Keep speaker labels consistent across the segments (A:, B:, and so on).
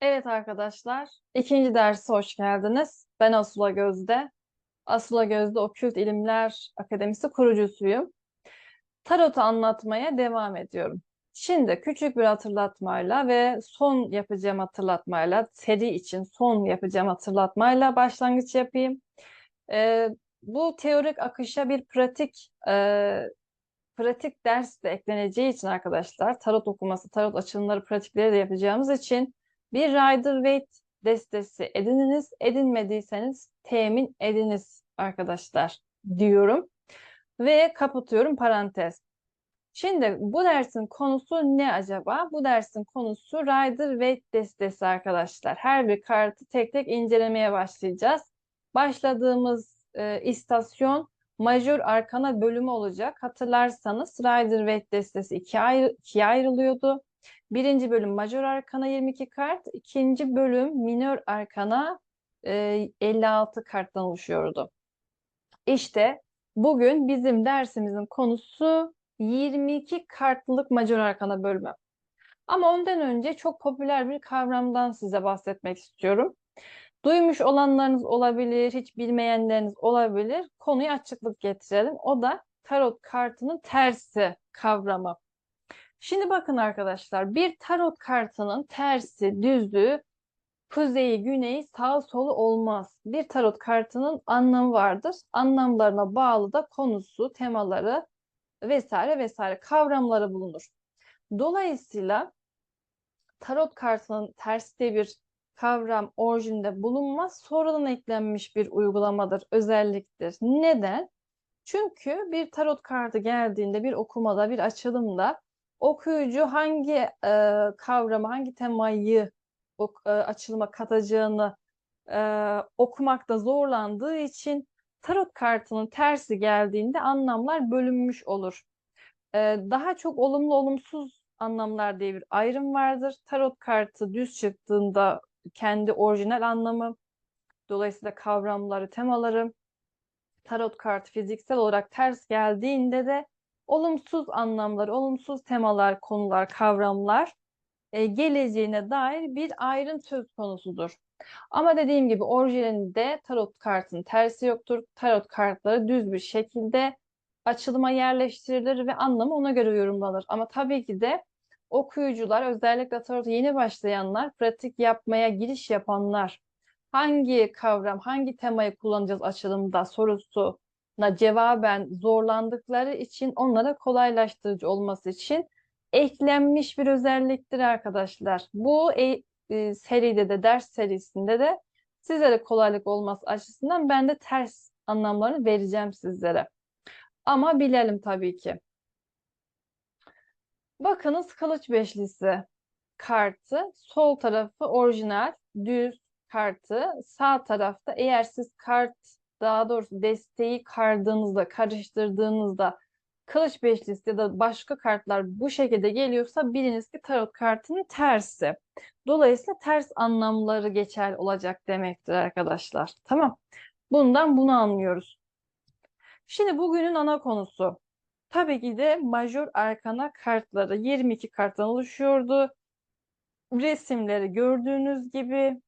A: Evet arkadaşlar, ikinci derse hoş geldiniz. Ben Asula Gözde. Asula Gözde Okült İlimler Akademisi kurucusuyum. Tarot'u anlatmaya devam ediyorum. Şimdi küçük bir hatırlatmayla ve son yapacağım hatırlatmayla, seri için son yapacağım hatırlatmayla başlangıç yapayım. Ee, bu teorik akışa bir pratik e, pratik ders de ekleneceği için arkadaşlar, tarot okuması, tarot açılımları pratikleri de yapacağımız için bir Rider-Waite destesi edininiz. Edinmediyseniz temin ediniz arkadaşlar diyorum. Ve kapatıyorum parantez. Şimdi bu dersin konusu ne acaba? Bu dersin konusu Rider-Waite destesi arkadaşlar. Her bir kartı tek tek incelemeye başlayacağız. Başladığımız e, istasyon Majör Arkana bölümü olacak. Hatırlarsanız Rider-Waite destesi ikiye, ayrı, ikiye ayrılıyordu. Birinci bölüm Majör Arkana 22 kart, ikinci bölüm Minör Arkana e, 56 karttan oluşuyordu. İşte bugün bizim dersimizin konusu 22 kartlılık Majör Arkana bölümü. Ama ondan önce çok popüler bir kavramdan size bahsetmek istiyorum. Duymuş olanlarınız olabilir, hiç bilmeyenleriniz olabilir. Konuya açıklık getirelim. O da tarot kartının tersi kavramı. Şimdi bakın arkadaşlar, bir tarot kartının tersi, düzlüğü, kuzeyi, güneyi, sağ solu olmaz. Bir tarot kartının anlamı vardır. Anlamlarına bağlı da konusu, temaları vesaire vesaire kavramları bulunur. Dolayısıyla tarot kartının tersi bir kavram orijinde bulunmaz, sonradan eklenmiş bir uygulamadır, özelliktir. Neden? Çünkü bir tarot kartı geldiğinde bir okumada, bir açılımda okuyucu hangi e, kavramı, hangi temayı o, e, açılıma katacağını e, okumakta zorlandığı için tarot kartının tersi geldiğinde anlamlar bölünmüş olur. E, daha çok olumlu olumsuz anlamlar diye bir ayrım vardır. Tarot kartı düz çıktığında kendi orijinal anlamı, dolayısıyla kavramları, temaları, tarot kartı fiziksel olarak ters geldiğinde de olumsuz anlamlar, olumsuz temalar, konular, kavramlar e, geleceğine dair bir ayrım söz konusudur. Ama dediğim gibi orijinalinde tarot kartının tersi yoktur. Tarot kartları düz bir şekilde açılıma yerleştirilir ve anlamı ona göre yorumlanır. Ama tabii ki de okuyucular, özellikle tarota yeni başlayanlar, pratik yapmaya giriş yapanlar hangi kavram, hangi temayı kullanacağız açılımda sorusuna cevaben zorlandıkları için onlara kolaylaştırıcı olması için eklenmiş bir özelliktir arkadaşlar. Bu e, e, seride de, ders serisinde de sizlere kolaylık olması açısından ben de ters anlamlarını vereceğim sizlere. Ama bilelim tabii ki. Bakınız kılıç beşlisi kartı. Sol tarafı orijinal, düz kartı. Sağ tarafta eğer siz kart daha doğrusu desteği kardığınızda, karıştırdığınızda kılıç beşlisi ya da başka kartlar bu şekilde geliyorsa biliniz ki tarot kartının tersi. Dolayısıyla ters anlamları geçerli olacak demektir arkadaşlar. Tamam. Bundan bunu anlıyoruz. Şimdi bugünün ana konusu. Tabii ki de majör arkana kartları 22 karttan oluşuyordu. Resimleri gördüğünüz gibi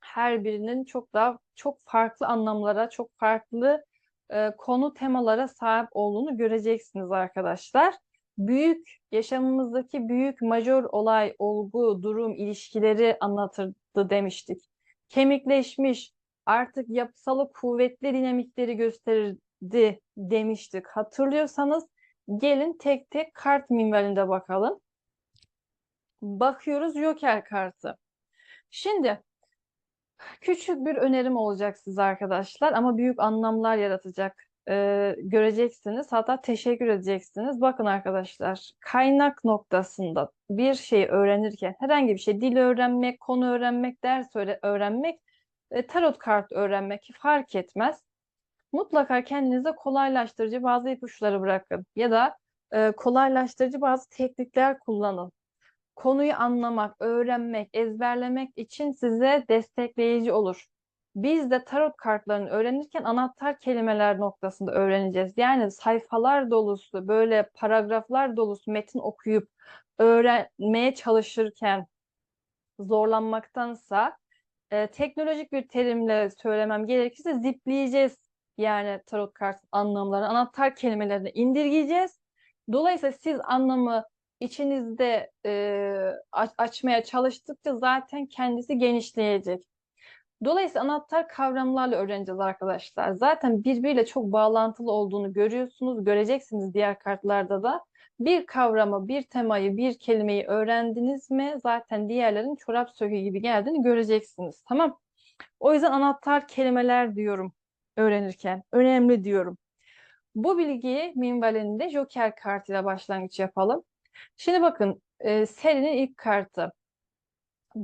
A: her birinin çok daha çok farklı anlamlara, çok farklı e, konu temalara sahip olduğunu göreceksiniz arkadaşlar. Büyük yaşamımızdaki büyük majör olay, olgu, durum, ilişkileri anlatırdı demiştik. Kemikleşmiş, artık yapısalı kuvvetli dinamikleri gösterirdi demiştik. Hatırlıyorsanız gelin tek tek kart minvalinde bakalım. Bakıyoruz Joker kartı. Şimdi küçük bir önerim olacak size arkadaşlar ama büyük anlamlar yaratacak. Ee, göreceksiniz hatta teşekkür edeceksiniz. Bakın arkadaşlar kaynak noktasında bir şey öğrenirken herhangi bir şey dil öğrenmek, konu öğrenmek, ders öğrenmek, e, tarot kart öğrenmek fark etmez mutlaka kendinize kolaylaştırıcı bazı ipuçları bırakın ya da e, kolaylaştırıcı bazı teknikler kullanın. Konuyu anlamak, öğrenmek, ezberlemek için size destekleyici olur. Biz de tarot kartlarını öğrenirken anahtar kelimeler noktasında öğreneceğiz. Yani sayfalar dolusu, böyle paragraflar dolusu metin okuyup öğrenmeye çalışırken zorlanmaktansa e, teknolojik bir terimle söylemem gerekirse zipleyeceğiz. Yani tarot kart anlamlarını, anahtar kelimelerini indirgeyeceğiz. Dolayısıyla siz anlamı içinizde e, açmaya çalıştıkça zaten kendisi genişleyecek. Dolayısıyla anahtar kavramlarla öğreneceğiz arkadaşlar. Zaten birbiriyle çok bağlantılı olduğunu görüyorsunuz, göreceksiniz diğer kartlarda da. Bir kavramı, bir temayı, bir kelimeyi öğrendiniz mi zaten diğerlerin çorap sökü gibi geldiğini göreceksiniz. Tamam. O yüzden anahtar kelimeler diyorum öğrenirken. Önemli diyorum. Bu bilgiyi minvalinde Joker kartıyla başlangıç yapalım. Şimdi bakın e, serinin ilk kartı.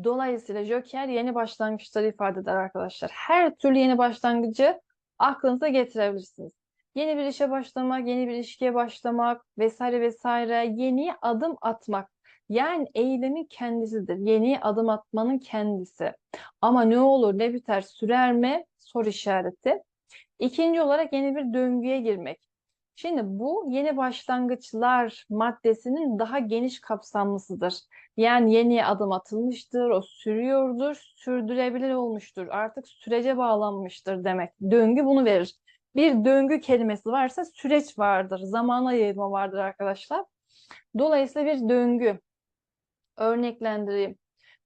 A: Dolayısıyla Joker yeni başlangıçları ifade eder arkadaşlar. Her türlü yeni başlangıcı aklınıza getirebilirsiniz. Yeni bir işe başlamak, yeni bir ilişkiye başlamak vesaire vesaire yeni adım atmak. Yani eylemin kendisidir. Yeni adım atmanın kendisi. Ama ne olur ne biter sürer mi? Soru işareti. İkinci olarak yeni bir döngüye girmek. Şimdi bu yeni başlangıçlar maddesinin daha geniş kapsamlısıdır. Yani yeni adım atılmıştır, o sürüyordur, sürdürebilir olmuştur. Artık sürece bağlanmıştır demek. Döngü bunu verir. Bir döngü kelimesi varsa süreç vardır, zamana yayılma vardır arkadaşlar. Dolayısıyla bir döngü. Örneklendireyim.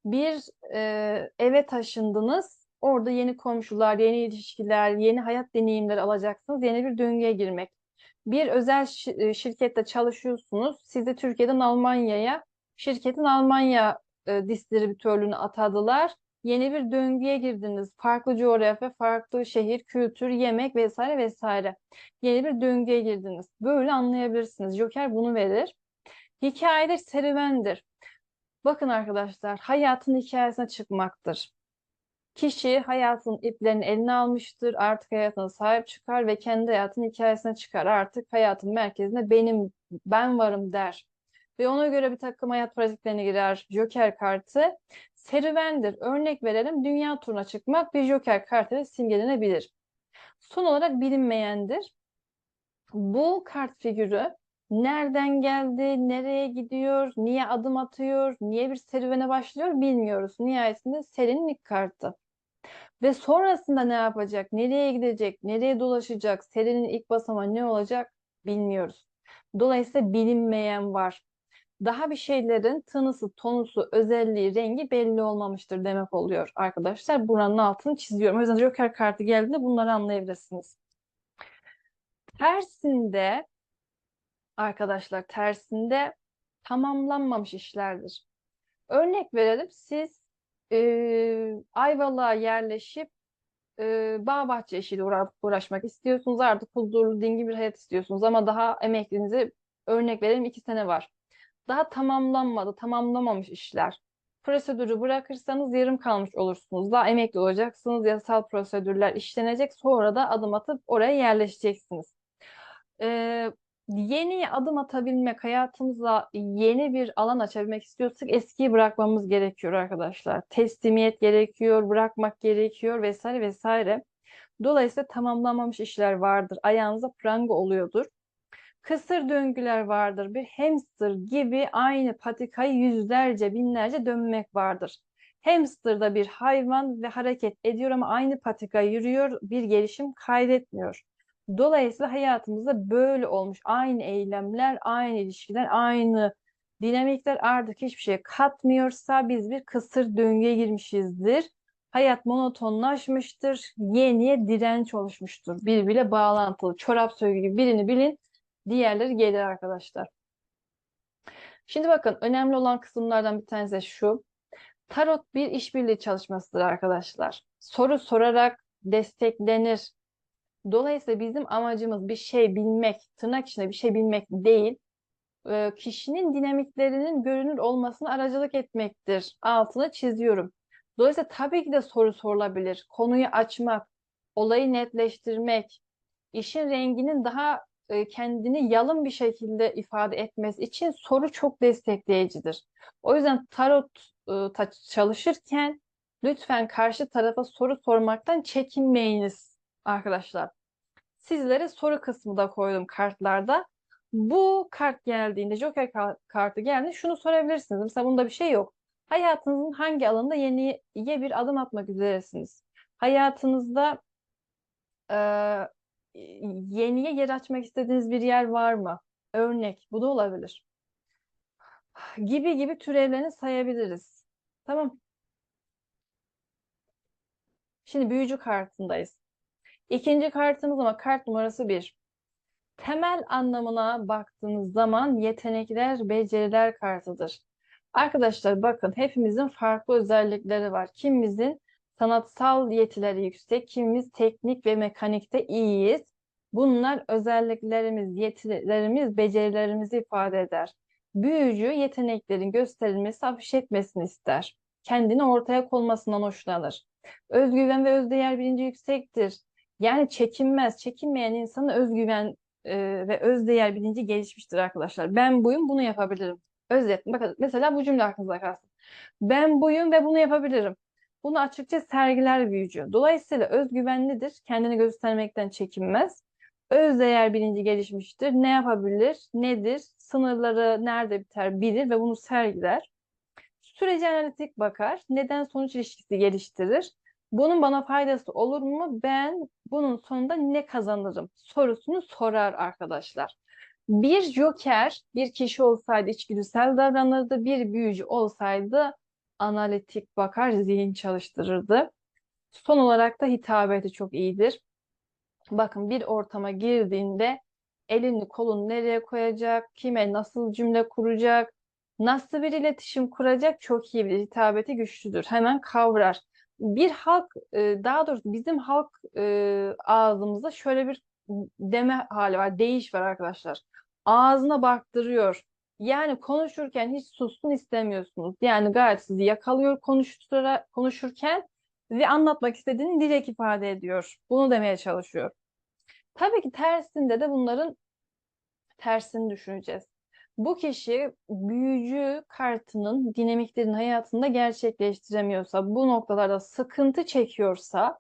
A: Bir e, eve taşındınız, orada yeni komşular, yeni ilişkiler, yeni hayat deneyimleri alacaksınız, yeni bir döngüye girmek. Bir özel e, şirkette çalışıyorsunuz, sizi Türkiye'den Almanya'ya, şirketin Almanya e, distribütörlüğünü atadılar yeni bir döngüye girdiniz. Farklı coğrafya, farklı şehir, kültür, yemek vesaire vesaire. Yeni bir döngüye girdiniz. Böyle anlayabilirsiniz. Joker bunu verir. Hikayedir, serüvendir. Bakın arkadaşlar, hayatın hikayesine çıkmaktır. Kişi hayatın iplerini eline almıştır, artık hayatına sahip çıkar ve kendi hayatın hikayesine çıkar. Artık hayatın merkezinde benim, ben varım der. Ve ona göre bir takım hayat pratiklerine girer. Joker kartı serüvendir. Örnek verelim dünya turuna çıkmak bir joker kartıyla simgelenebilir. Son olarak bilinmeyendir. Bu kart figürü nereden geldi, nereye gidiyor, niye adım atıyor, niye bir serüvene başlıyor bilmiyoruz. Nihayetinde serinin ilk kartı. Ve sonrasında ne yapacak, nereye gidecek, nereye dolaşacak, serinin ilk basamağı ne olacak bilmiyoruz. Dolayısıyla bilinmeyen var daha bir şeylerin tınısı, tonusu, özelliği, rengi belli olmamıştır demek oluyor arkadaşlar. Buranın altını çiziyorum. O yüzden Joker kartı geldiğinde bunları anlayabilirsiniz. Tersinde arkadaşlar tersinde tamamlanmamış işlerdir. Örnek verelim siz e, Ayvalık'a yerleşip e, bağ bahçe işiyle uğraşmak istiyorsunuz. Artık huzurlu, dingin bir hayat istiyorsunuz ama daha emeklinize örnek verelim iki sene var daha tamamlanmadı, tamamlamamış işler. Prosedürü bırakırsanız yarım kalmış olursunuz. Daha emekli olacaksınız, yasal prosedürler işlenecek, sonra da adım atıp oraya yerleşeceksiniz. Ee, yeni adım atabilmek, hayatımıza yeni bir alan açabilmek istiyorsak eskiyi bırakmamız gerekiyor arkadaşlar. Teslimiyet gerekiyor, bırakmak gerekiyor vesaire vesaire. Dolayısıyla tamamlanmamış işler vardır. Ayağınıza pranga oluyordur. Kısır döngüler vardır. Bir hamster gibi aynı patikayı yüzlerce, binlerce dönmek vardır. Hamster da bir hayvan ve hareket ediyor ama aynı patikayı yürüyor, bir gelişim kaydetmiyor. Dolayısıyla hayatımızda böyle olmuş. Aynı eylemler, aynı ilişkiler, aynı dinamikler artık hiçbir şey katmıyorsa biz bir kısır döngüye girmişizdir. Hayat monotonlaşmıştır, yeniye direnç oluşmuştur. Birbiriyle bağlantılı. Çorap sögü gibi birini bilin, Diğerleri gelir arkadaşlar. Şimdi bakın önemli olan kısımlardan bir tanesi şu. Tarot bir işbirliği çalışmasıdır arkadaşlar. Soru sorarak desteklenir. Dolayısıyla bizim amacımız bir şey bilmek, tırnak içinde bir şey bilmek değil, e, kişinin dinamiklerinin görünür olmasına aracılık etmektir. Altını çiziyorum. Dolayısıyla tabii ki de soru sorulabilir. Konuyu açmak, olayı netleştirmek, işin renginin daha e, kendini yalın bir şekilde ifade etmesi için soru çok destekleyicidir. O yüzden tarot e, çalışırken lütfen karşı tarafa soru sormaktan çekinmeyiniz arkadaşlar. Sizlere soru kısmı da koydum kartlarda. Bu kart geldiğinde, Joker kartı geldiğinde şunu sorabilirsiniz. Mesela bunda bir şey yok. Hayatınızın hangi alanında yeniye bir adım atmak üzeresiniz? Hayatınızda e, yeniye yer açmak istediğiniz bir yer var mı? Örnek, bu da olabilir. Gibi gibi türevlerini sayabiliriz. Tamam. Şimdi büyücü kartındayız. İkinci kartımız ama kart numarası bir. Temel anlamına baktığınız zaman yetenekler, beceriler kartıdır. Arkadaşlar bakın hepimizin farklı özellikleri var. Kimimizin sanatsal yetileri yüksek, kimimiz teknik ve mekanikte iyiyiz. Bunlar özelliklerimiz, yetilerimiz, becerilerimizi ifade eder. Büyücü yeteneklerin gösterilmesi, afiş etmesini ister. Kendini ortaya konmasından hoşlanır. Özgüven ve özdeğer bilinci yüksektir. Yani çekinmez. Çekinmeyen insanın özgüven e, ve özdeğer bilinci gelişmiştir arkadaşlar. Ben buyum, bunu yapabilirim. Özet. Bakın mesela bu cümle aklınıza kalsın. Ben buyum ve bunu yapabilirim. Bunu açıkça sergiler büyücü. Dolayısıyla özgüvenlidir. Kendini göstermekten çekinmez. Özdeğer bilinci gelişmiştir. Ne yapabilir? Nedir? Sınırları nerede biter bilir ve bunu sergiler. Sürece analitik bakar. Neden sonuç ilişkisi geliştirir. Bunun bana faydası olur mu? Ben bunun sonunda ne kazanırım? Sorusunu sorar arkadaşlar. Bir joker bir kişi olsaydı içgüdüsel davranırdı. Bir büyücü olsaydı analitik bakar, zihin çalıştırırdı. Son olarak da hitabeti çok iyidir. Bakın bir ortama girdiğinde elini kolunu nereye koyacak, kime nasıl cümle kuracak, nasıl bir iletişim kuracak çok iyi bir hitabeti güçlüdür. Hemen kavrar. Bir halk, daha doğrusu bizim halk ağzımızda şöyle bir deme hali var, değiş var arkadaşlar. Ağzına baktırıyor. Yani konuşurken hiç sussun istemiyorsunuz. Yani gayet sizi yakalıyor konuşurken ve anlatmak istediğini direkt ifade ediyor. Bunu demeye çalışıyor. Tabii ki tersinde de bunların tersini düşüneceğiz. Bu kişi büyücü kartının dinamiklerin hayatında gerçekleştiremiyorsa, bu noktalarda sıkıntı çekiyorsa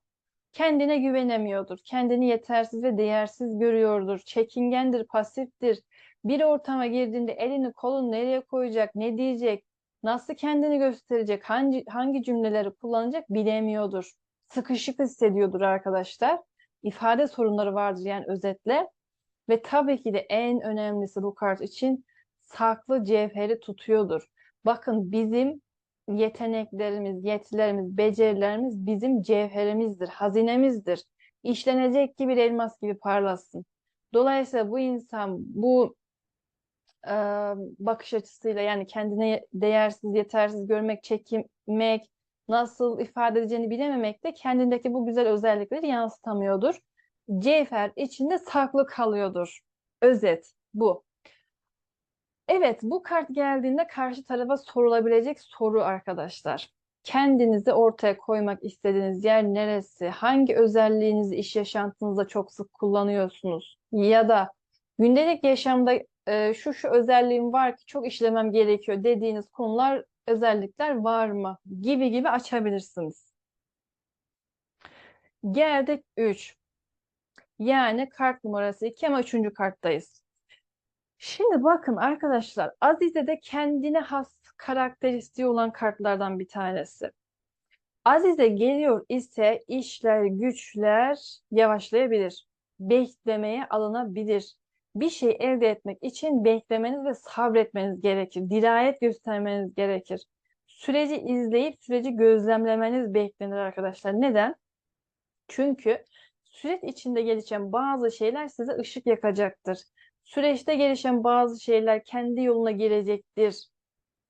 A: kendine güvenemiyordur. Kendini yetersiz ve değersiz görüyordur. Çekingendir, pasiftir. Bir ortama girdiğinde elini kolunu nereye koyacak, ne diyecek, nasıl kendini gösterecek, hangi, hangi cümleleri kullanacak bilemiyordur. Sıkışık hissediyordur arkadaşlar. İfade sorunları vardır yani özetle. Ve tabii ki de en önemlisi bu kart için saklı cevheri tutuyordur. Bakın bizim yeteneklerimiz, yetilerimiz, becerilerimiz bizim cevherimizdir, hazinemizdir. İşlenecek gibi elmas gibi parlasın. Dolayısıyla bu insan bu e, bakış açısıyla yani kendine değersiz, yetersiz görmek, çekinmek, nasıl ifade edeceğini bilememek de kendindeki bu güzel özellikleri yansıtamıyordur. Cevher içinde saklı kalıyordur. Özet bu. Evet, bu kart geldiğinde karşı tarafa sorulabilecek soru arkadaşlar. Kendinizi ortaya koymak istediğiniz yer neresi? Hangi özelliğinizi iş yaşantınızda çok sık kullanıyorsunuz? Ya da gündelik yaşamda e, şu şu özelliğim var ki çok işlemem gerekiyor dediğiniz konular, özellikler var mı? Gibi gibi açabilirsiniz. Geldik 3. Yani kart numarası 2 ama 3. karttayız. Şimdi bakın arkadaşlar Azize de kendine has karakteristiği olan kartlardan bir tanesi. Azize geliyor ise işler güçler yavaşlayabilir. Beklemeye alınabilir. Bir şey elde etmek için beklemeniz ve sabretmeniz gerekir. Dirayet göstermeniz gerekir. Süreci izleyip süreci gözlemlemeniz beklenir arkadaşlar. Neden? Çünkü süreç içinde gelişen bazı şeyler size ışık yakacaktır. Süreçte gelişen bazı şeyler kendi yoluna girecektir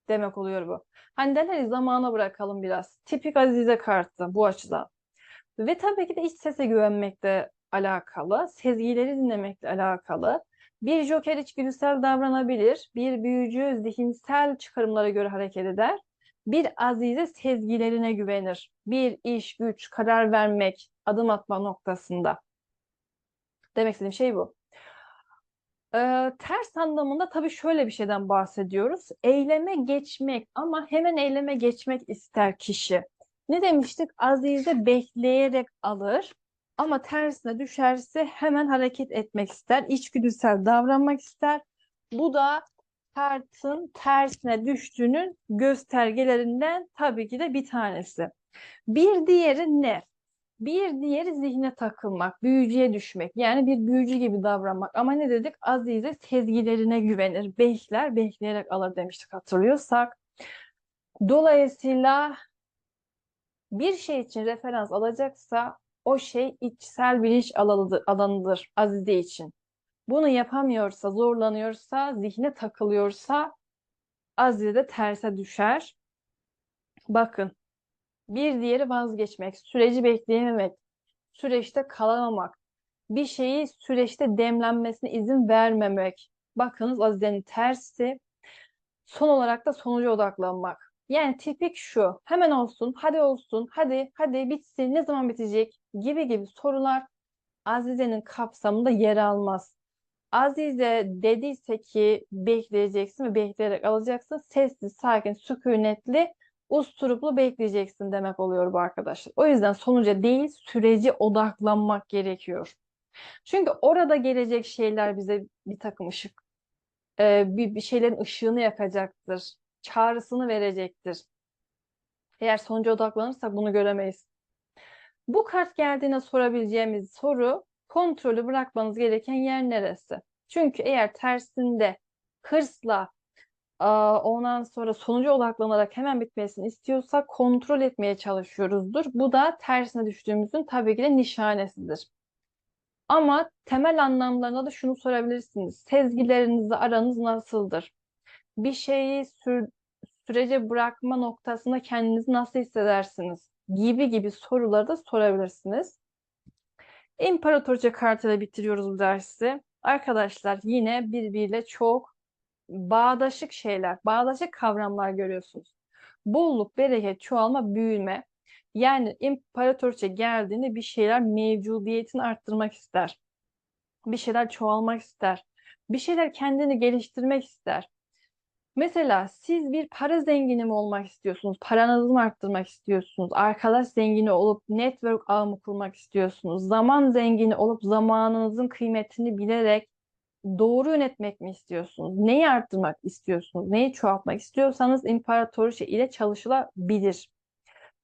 A: demek oluyor bu. Hani derler zamana bırakalım biraz. Tipik Azize kartı bu açıdan. Ve tabii ki de iç sese güvenmekle alakalı, sezgileri dinlemekle alakalı. Bir joker içgüdüsel davranabilir, bir büyücü zihinsel çıkarımlara göre hareket eder. Bir azize sezgilerine güvenir. Bir iş, güç, karar vermek, adım atma noktasında. Demek istediğim şey bu. Ee, ters anlamında tabii şöyle bir şeyden bahsediyoruz. Eyleme geçmek ama hemen eyleme geçmek ister kişi. Ne demiştik? Azize bekleyerek alır ama tersine düşerse hemen hareket etmek ister. İçgüdüsel davranmak ister. Bu da kartın tersine düştüğünün göstergelerinden tabii ki de bir tanesi. Bir diğeri ne? Bir diğeri zihne takılmak, büyücüye düşmek. Yani bir büyücü gibi davranmak. Ama ne dedik? Azize sezgilerine güvenir. Bekler, bekleyerek alır demiştik hatırlıyorsak. Dolayısıyla bir şey için referans alacaksa o şey içsel bilinç alanıdır, Azize için. Bunu yapamıyorsa, zorlanıyorsa, zihne takılıyorsa Azize de terse düşer. Bakın, bir diğeri vazgeçmek, süreci bekleyememek, süreçte kalamamak, bir şeyi süreçte demlenmesine izin vermemek. Bakınız Azize'nin tersi. Son olarak da sonuca odaklanmak. Yani tipik şu, hemen olsun, hadi olsun, hadi, hadi bitsin, ne zaman bitecek gibi gibi sorular Azize'nin kapsamında yer almaz. Azize dediyse ki bekleyeceksin ve bekleyerek alacaksın. Sessiz, sakin, sükunetli, usturuplu bekleyeceksin demek oluyor bu arkadaşlar. O yüzden sonuca değil süreci odaklanmak gerekiyor. Çünkü orada gelecek şeyler bize bir takım ışık, e, bir, şeylerin ışığını yakacaktır. Çağrısını verecektir. Eğer sonuca odaklanırsak bunu göremeyiz. Bu kart geldiğine sorabileceğimiz soru kontrolü bırakmanız gereken yer neresi? Çünkü eğer tersinde hırsla ondan sonra sonuca odaklanarak hemen bitmesini istiyorsak kontrol etmeye çalışıyoruzdur. Bu da tersine düştüğümüzün tabii ki de nişanesidir. Ama temel anlamlarına da şunu sorabilirsiniz. Sezgilerinizle aranız nasıldır? Bir şeyi sür sürece bırakma noktasında kendinizi nasıl hissedersiniz? Gibi gibi soruları da sorabilirsiniz. İmparatorca kartıyla bitiriyoruz bu dersi. Arkadaşlar yine birbiriyle çok bağdaşık şeyler, bağdaşık kavramlar görüyorsunuz. Bolluk, bereket, çoğalma, büyüme. Yani imparatorça geldiğinde bir şeyler mevcudiyetini arttırmak ister. Bir şeyler çoğalmak ister. Bir şeyler kendini geliştirmek ister. Mesela siz bir para zengini mi olmak istiyorsunuz? Paranızı mı arttırmak istiyorsunuz? Arkadaş zengini olup network ağı mı kurmak istiyorsunuz? Zaman zengini olup zamanınızın kıymetini bilerek doğru yönetmek mi istiyorsunuz? Neyi arttırmak istiyorsunuz? Neyi çoğaltmak istiyorsanız imparatoriçe ile çalışılabilir.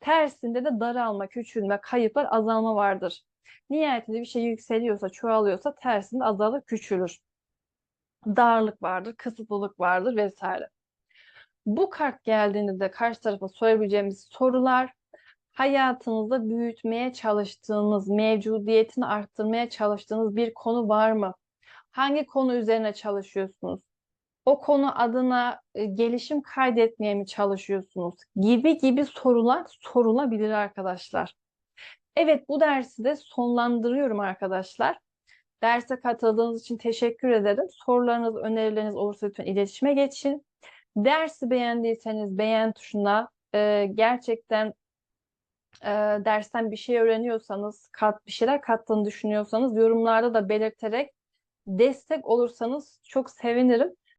A: Tersinde de daralma, küçülme, kayıplar, azalma vardır. Nihayetinde bir şey yükseliyorsa, çoğalıyorsa tersinde azalır, küçülür darlık vardır, kısıtlılık vardır vesaire. Bu kart geldiğinde de karşı tarafa sorabileceğimiz sorular hayatınızda büyütmeye çalıştığınız, mevcudiyetini arttırmaya çalıştığınız bir konu var mı? Hangi konu üzerine çalışıyorsunuz? O konu adına e, gelişim kaydetmeye mi çalışıyorsunuz? Gibi gibi sorular sorulabilir arkadaşlar. Evet bu dersi de sonlandırıyorum arkadaşlar. Derse katıldığınız için teşekkür ederim. Sorularınız, önerileriniz olursa lütfen iletişime geçin. Dersi beğendiyseniz beğen tuşuna e, gerçekten e, dersten bir şey öğreniyorsanız, kat, bir şeyler kattığını düşünüyorsanız yorumlarda da belirterek destek olursanız çok sevinirim.